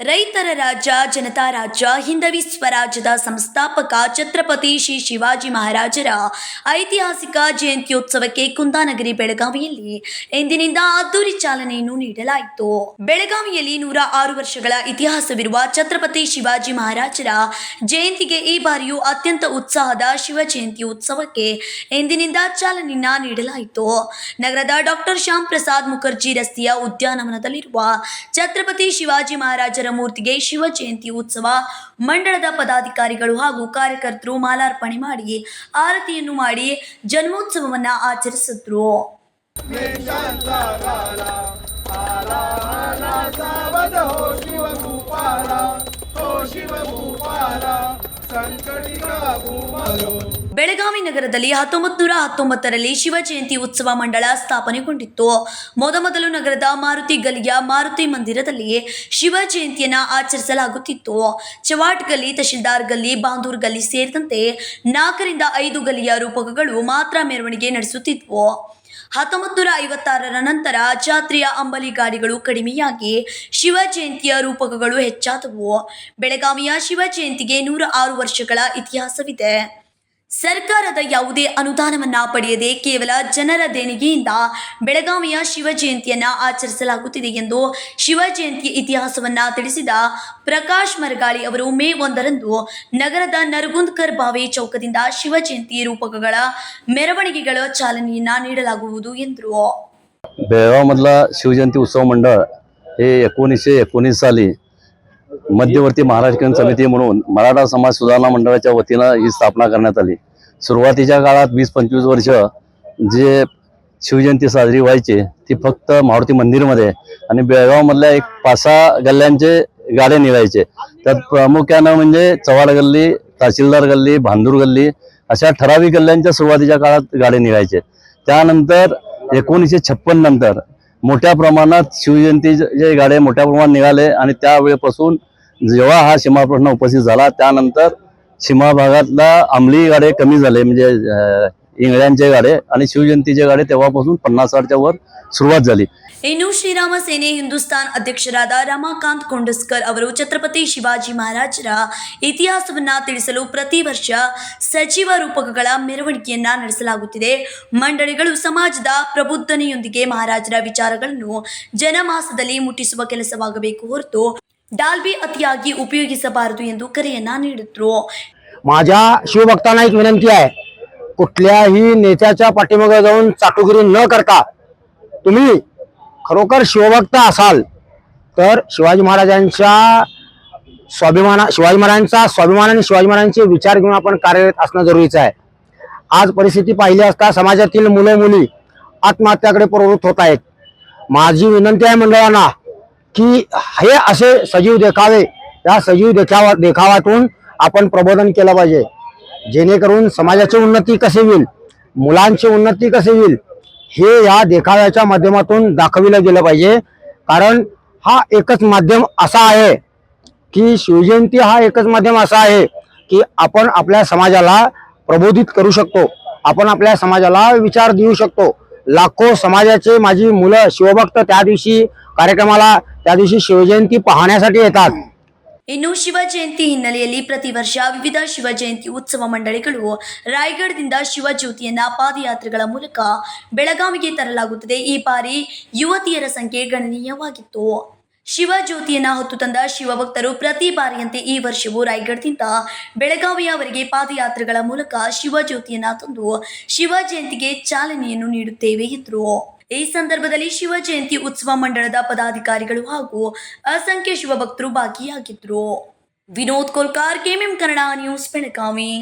ರೈತರ ರಾಜ್ಯ, ಜನತಾ ರಾಜ್ಯ, ಹಿಂದವಿ ಸ್ವರಾಜ್ಯದ ಸಂಸ್ಥಾಪಕ ಛತ್ರಪತಿ ಶ್ರೀ ಶಿವಾಜಿ ಮಹಾರಾಜರ ಐತಿಹಾಸಿಕ ಜಯಂತ್ಯೋತ್ಸವಕ್ಕೆ ಕುಂದಾನಗರಿ ಬೆಳಗಾವಿಯಲ್ಲಿ ಇಂದಿನಿಂದ ಅದ್ದೂರಿ ಚಾಲನೆಯನ್ನು ನೀಡಲಾಯಿತು. ಬೆಳಗಾವಿಯಲ್ಲಿ ನೂರ ಆರು ವರ್ಷಗಳ ಇತಿಹಾಸವಿರುವ ಛತ್ರಪತಿ ಶಿವಾಜಿ ಮಹಾರಾಜರ ಜಯಂತಿಗೆ ಈ ಬಾರಿಯೂ ಅತ್ಯಂತ ಉತ್ಸಾಹದ ಶಿವ ಜಯಂತಿ ಉತ್ಸವಕ್ಕೆ ಇಂದಿನಿಂದ ಚಾಲನೆಯನ್ನ ನೀಡಲಾಯಿತು. ನಗರದ ಡಾಕ್ಟರ್ ಶ್ಯಾಮ್ ಪ್ರಸಾದ್ ಮುಖರ್ಜಿ ರಸ್ತೆಯ ಉದ್ಯಾನವನದಲ್ಲಿರುವ ಛತ್ರಪತಿ ಶಿವಾಜಿ ಮಹಾರಾಜರ ಗಜೇಂದ್ರ ಮೂರ್ತಿಗೆ ಶಿವ ಜಯಂತಿ ಉತ್ಸವ ಮಂಡಳದ ಪದಾಧಿಕಾರಿಗಳು ಹಾಗೂ ಕಾರ್ಯಕರ್ತರು ಮಾಲಾರ್ಪಣೆ ಮಾಡಿ ಆರತಿಯನ್ನು ಮಾಡಿ ಜನ್ಮೋತ್ಸವವನ್ನು ಆಚರಿಸಿದ್ರು. ಬೆಳಗಾವಿ ನಗರದಲ್ಲಿ ಹತ್ತೊಂಬತ್ತು ನೂರ ಹತ್ತೊಂಬತ್ತರಲ್ಲಿ ಶಿವ ಜಯಂತಿ ಉತ್ಸವ ಮಂಡಳ ಸ್ಥಾಪನೆಗೊಂಡಿತ್ತು. ಮೊದಮೊದಲು ನಗರದ ಮಾರುತಿ ಗಲಿಯ ಮಾರುತಿ ಮಂದಿರದಲ್ಲಿ ಶಿವ ಜಯಂತಿಯನ್ನು ಆಚರಿಸಲಾಗುತ್ತಿತ್ತು. ಚವಾಟ್ ಗಲ್ಲಿ ತಹಶೀಲ್ದಾರ್ ಗಲ್ಲಿ ಬಾಂದೂರ್ ಗಲ್ಲಿ ಸೇರಿದಂತೆ ನಾಲ್ಕರಿಂದ ಐದು ಗಲಿಯ ರೂಪಕಗಳು ಮಾತ್ರ ಮೆರವಣಿಗೆ ನಡೆಸುತ್ತಿದ್ವು. ಹತ್ತೊಂಬತ್ತು ನೂರ ಐವತ್ತಾರರ ನಂತರ ಜಾತ್ರೆಯ ಅಂಬಲಿ ಗಾಡಿಗಳು ಕಡಿಮೆಯಾಗಿ ಶಿವ ಜಯಂತಿಯ ರೂಪಕಗಳು ಹೆಚ್ಚಾದವು. ಬೆಳಗಾವಿಯ ಶಿವ ಜಯಂತಿಗೆ ನೂರ ಆರು ವರ್ಷಗಳ ಇತಿಹಾಸವಿದೆ. ಸರ್ಕಾರದ ಯಾವುದೇ ಅನುದಾನವನ್ನ ಪಡೆಯದೆ ಕೇವಲ ಜನರ ದೇಣಿಗೆಯಿಂದ ಬೆಳಗಾವಿಯ ಶಿವ ಜಯಂತಿಯನ್ನ ಆಚರಿಸಲಾಗುತ್ತಿದೆ ಎಂದು ಶಿವ ಜಯಂತಿ ಇತಿಹಾಸವನ್ನ ತಿಳಿಸಿದ ಪ್ರಕಾಶ್ ಮರಗಾಳಿ ಅವರು ಮೇ ಒಂದರಂದು ನಗರದ ನರಗುಂದ್ಕರ್ ಬಾವೆ ಚೌಕದಿಂದ ಶಿವ ಜಯಂತಿ ರೂಪಕಗಳ ಮೆರವಣಿಗೆಗಳ ಚಾಲನೆಯನ್ನ ನೀಡಲಾಗುವುದು ಎಂದರು बेळगावमधला शिवजयंती उत्सव मंडळ हे एकोणीसशे एकोणीस साली मध्यवर्ती महाराष्ट्रीयन समिती म्हणून मराठा समाज सुधारणा मंडळाच्या वतीनं ही स्थापना करण्यात आली. सुरुवातीच्या काळात वीस पंचवीस वर्ष जे शिवजयंती साजरी व्हायची ती फक्त मारुती मंदिरमध्ये आणि बेळगावमधल्या एक पाच सहा गल्ल्यांचे गाडे निघायचे. त्यात प्रामुख्यानं म्हणजे चव्हाड गल्ली तहसीलदार गल्ली भांदूर गल्ली अशा ठराविक गल्ल्यांच्या सुरुवातीच्या काळात गाडे निघायचे. त्यानंतर एकोणीसशे छप्पन नंतर मोठ्या प्रमाणात शिवजयंती जे गाडे मोठ्या प्रमाणात निघाले आणि त्यावेळेपासून जेव्हा हा सीमा प्रश्न उपस्थित झाला त्यानंतर सीमा भागातला अंमली गाडे कमी झाले म्हणजे अं, इंगळ्यांचे गाडे आणि शिवजयंतीचे गाडे तेव्हापासून पन्नास साठच्या वर सुरुवात झाली ಇನ್ನು ಶ್ರೀರಾಮ ಸೇನೆ ಹಿಂದೂಸ್ತಾನ್ ಅಧ್ಯಕ್ಷರಾದ ರಮಾಕಾಂತ್ ಕೊಂಡಸ್ಕರ್ ಅವರು ಛತ್ರಪತಿ ಶಿವಾಜಿ ಮಹಾರಾಜರ ಇತಿಹಾಸವನ್ನ ತಿಳಿಸಲು ಪ್ರತಿ ವರ್ಷ ಸಚಿವ ರೂಪಕಗಳ ಮೆರವಣಿಗೆಯನ್ನ ನಡೆಸಲಾಗುತ್ತಿದೆ ಮಂಡಳಿಗಳು ಸಮಾಜದ ಪ್ರಬುದ್ಧನೆಯೊಂದಿಗೆ ಮಹಾರಾಜರ ವಿಚಾರಗಳನ್ನು ಜನಮಾಸದಲ್ಲಿ ಮುಟ್ಟಿಸುವ ಕೆಲಸವಾಗಬೇಕು ಹೊರತು ಡಾಲ್ಬಿ ಅತಿಯಾಗಿ ಉಪಯೋಗಿಸಬಾರದು ಎಂದು ಕರೆಯನ್ನ ನೀಡಿದ್ರು माझ्या शिवभक्तांना एक विनंती आहे कुठल्याही नेत्याच्या पाठीमागे जाऊन चाटुगिरी न करता तुम्ही खरोखर शिवभक्त असाल तर शिवाजी महाराजांच्या स्वाभिमाना शिवाजी महाराजांचा स्वाभिमान आणि शिवाजी महाराजांचे विचार घेऊन आपण कार्यरत असणं जरुरीचं आहे आज परिस्थिती पाहिली असता समाजातील मुलं मुली आत्महत्याकडे प्रवृत्त होत आहेत माझी विनंती आहे मंडळांना की हे असे सजीव देखावे या सजीव देखावा देखावातून आपण प्रबोधन केलं पाहिजे. जेणेकरून समाजाची उन्नती कशी होईल मुलांची उन्नती कशी होईल हे या देखाव्याच्या माध्यमातून दाखविलं गेलं पाहिजे. कारण हा एकच माध्यम असा आहे की शिवजयंती हा एकच माध्यम असा आहे की आपण आपल्या समाजाला प्रबोधित करू शकतो आपण आपल्या समाजाला विचार देऊ शकतो. लाखो समाजाचे माझी मुलं शिवभक्त त्या दिवशी कार्यक्रमाला त्या दिवशी शिवजयंती पाहण्यासाठी येतात ಇನ್ನು ಶಿವ ಜಯಂತಿ ಹಿನ್ನೆಲೆಯಲ್ಲಿ ಪ್ರತಿ ವರ್ಷ ವಿವಿಧ ಶಿವ ಜಯಂತಿ ಉತ್ಸವ ಮಂಡಳಿಗಳು ರಾಯಗಢದಿಂದ ಶಿವ ಜ್ಯೋತಿಯನ್ನ ಪಾದಯಾತ್ರೆಗಳ ಮೂಲಕ ಬೆಳಗಾವಿಗೆ ತರಲಾಗುತ್ತದೆ ಈ ಬಾರಿ ಯುವತಿಯರ ಸಂಖ್ಯೆ ಗಣನೀಯವಾಗಿತ್ತು ಶಿವ ಜ್ಯೋತಿಯನ್ನ ಹೊತ್ತು ತಂದ ಶಿವಭಕ್ತರು ಪ್ರತಿ ಬಾರಿಯಂತೆ ಈ ವರ್ಷವೂ ರಾಯಗಢದಿಂದ ಬೆಳಗಾವಿಯವರೆಗೆ ಪಾದಯಾತ್ರೆಗಳ ಮೂಲಕ ಶಿವ ಜ್ಯೋತಿಯನ್ನ ತಂದು ಶಿವ ಜಯಂತಿಗೆ ಚಾಲನೆಯನ್ನು ನೀಡುತ್ತೇವೆ ಎಂದರು ಈ ಸಂದರ್ಭದಲ್ಲಿ ಶಿವ ಜಯಂತಿ ಉತ್ಸವ ಮಂಡಳದ ಪದಾಧಿಕಾರಿಗಳು ಹಾಗೂ ಅಸಂಖ್ಯ ಶಿವಭಕ್ತರು ಭಾಗಿಯಾಗಿದ್ದರು ವಿನೋದ್ ಕೋಲ್ಕಾರ್, ಕೆಎಂಎಂ ಕನ್ನಡ ನ್ಯೂಸ್, ಬೆಳಗಾವಿ.